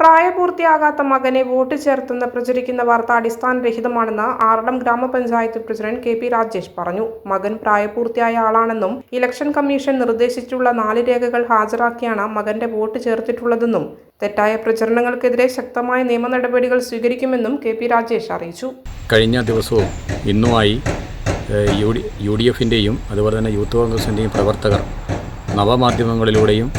പ്രായപൂർത്തിയാകാത്ത മകനെ വോട്ട് ചേർത്തെന്ന് പ്രചരിക്കുന്ന വാർത്ത അടിസ്ഥാനരഹിതമാണെന്ന് ആറളം ഗ്രാമപഞ്ചായത്ത് പ്രസിഡന്റ് കെ പി രാജേഷ് പറഞ്ഞു. മകൻ പ്രായപൂർത്തിയായ ആളാണെന്നും ഇലക്ഷൻ കമ്മീഷൻ നിർദ്ദേശിച്ചുള്ള നാല് രേഖകൾ ഹാജരാക്കിയാണ് മകന്റെ വോട്ട് ചേർത്തിട്ടുള്ളതെന്നും തെറ്റായ പ്രചരണങ്ങൾക്കെതിരെ ശക്തമായ നിയമ നടപടികൾ സ്വീകരിക്കുമെന്നും കെ പി രാജേഷ് അറിയിച്ചു. കഴിഞ്ഞ ദിവസവും ഇന്നുമായി യു ഡി യു ഡി എഫിന്റെയും അതുപോലെ തന്നെ യൂത്ത് കോൺഗ്രസിന്റെയും പ്രവർത്തകർ നവമാധ്യമങ്ങളിലൂടെയും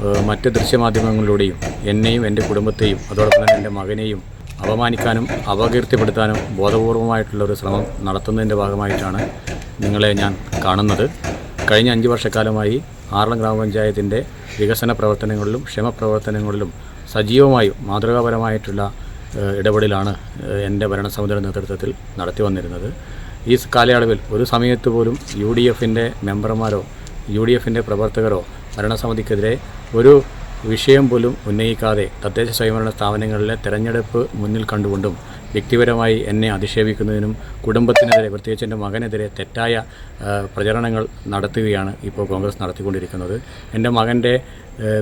മറ്റ് ദൃശ്യമാധ്യമങ്ങളിലൂടെയും എന്നെയും എന്റെ കുടുംബത്തെയും അതോടൊപ്പം തന്നെ എന്റെ മകനെയും അപമാനിക്കാനും അപകീർത്തിപ്പെടുത്താനും ബോധപൂർവമായിട്ടുള്ള ഒരു ശ്രമം നടത്തുന്നതിന്റെ ഭാഗമായിട്ടാണ് നിങ്ങളെ ഞാൻ കാണുന്നത്. കഴിഞ്ഞ അഞ്ച് വർഷക്കാലമായി ആറളം ഗ്രാമപഞ്ചായത്തിന്റെ വികസന പ്രവർത്തനങ്ങളിലും ക്ഷേമപ്രവർത്തനങ്ങളിലും സജീവമായും മാതൃകാപരമായിട്ടുള്ള ഇടപെടലാണ് എന്റെ ഭരണസമിതിയുടെ നേതൃത്വത്തിൽ നടത്തി വന്നിരുന്നത്. ഈ കാലയളവിൽ ഒരു സമയത്ത് പോലും യു ഡി എഫിന്റെ മെമ്പർമാരോ യു ഡി എഫിന്റെ പ്രവർത്തകരോ ഭരണസമിതിക്കെതിരെ ഒരു വിഷയം പോലും ഉന്നയിക്കാതെ തദ്ദേശ സ്വയംഭരണ സ്ഥാപനങ്ങളിലെ തെരഞ്ഞെടുപ്പ് മുന്നിൽ കണ്ടുകൊണ്ടും വ്യക്തിപരമായി എന്നെ അധിക്ഷേപിക്കുന്നതിനും കുടുംബത്തിനെതിരെ പ്രത്യേകിച്ച് എന്റെ മകനെതിരെ തെറ്റായ പ്രചരണങ്ങൾ നടത്തുകയാണ് ഇപ്പോൾ കോൺഗ്രസ് നടത്തിക്കൊണ്ടിരിക്കുന്നത്. എന്റെ മകന്റെ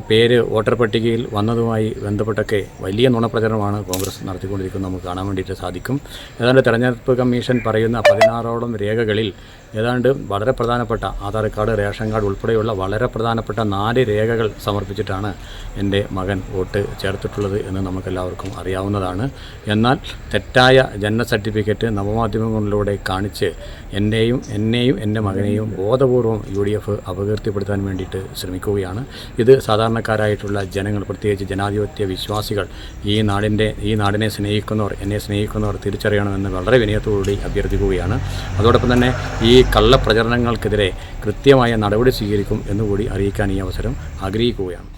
പേര് വോട്ടർ പട്ടികയിൽ വന്നതുമായി ബന്ധപ്പെട്ടൊക്കെ വലിയ നുണപ്രചരണമാണ് കോൺഗ്രസ് നടത്തിക്കൊണ്ടിരിക്കുന്നത്. നമുക്ക് കാണാൻ വേണ്ടിയിട്ട് സാധിക്കും. ഏതാണ്ട് തെരഞ്ഞെടുപ്പ് കമ്മീഷൻ പറയുന്ന പതിനാറോളം രേഖകളിൽ ഏതാണ്ട് വളരെ പ്രധാനപ്പെട്ട ആധാർ കാർഡ് റേഷൻ കാർഡ് ഉൾപ്പെടെയുള്ള വളരെ പ്രധാനപ്പെട്ട നാല് രേഖകൾ സമർപ്പിച്ചിട്ടാണ് എന്റെ മകൻ വോട്ട് ചേർത്തിട്ടുള്ളത് എന്ന് നമുക്കെല്ലാവർക്കും അറിയാവുന്നതാണ്. എന്നാൽ തെറ്റായ ജനന സർട്ടിഫിക്കറ്റ് നവമാധ്യമങ്ങളിലൂടെ കാണിച്ച് എന്റെയും എന്നെയും എന്റെ മകനെയും ബോധപൂർവം യു ഡി എഫ് അപകീർത്തിപ്പെടുത്താൻ വേണ്ടിയിട്ട് ശ്രമിക്കുകയാണ്. ഇത് സാധാരണക്കാരായിട്ടുള്ള ജനങ്ങൾ പ്രത്യേകിച്ച് ജനാധിപത്യ വിശ്വാസികൾ ഈ നാടിന്റെ ഈ നാടിനെ സ്നേഹിക്കുന്നവർ എന്നെ സ്നേഹിക്കുന്നവർ തിരിച്ചറിയണമെന്ന് വളരെ വിനയത്തോടുകൂടി അഭ്യർത്ഥിക്കുകയാണ്. അതോടൊപ്പം തന്നെ ഈ കള്ളപ്രചരണങ്ങൾക്കെതിരെ കൃത്യമായ നടപടി സ്വീകരിക്കും എന്നുകൂടി അറിയിക്കാൻ ഈ അവസരം ആഗ്രഹിക്കുകയാണ്.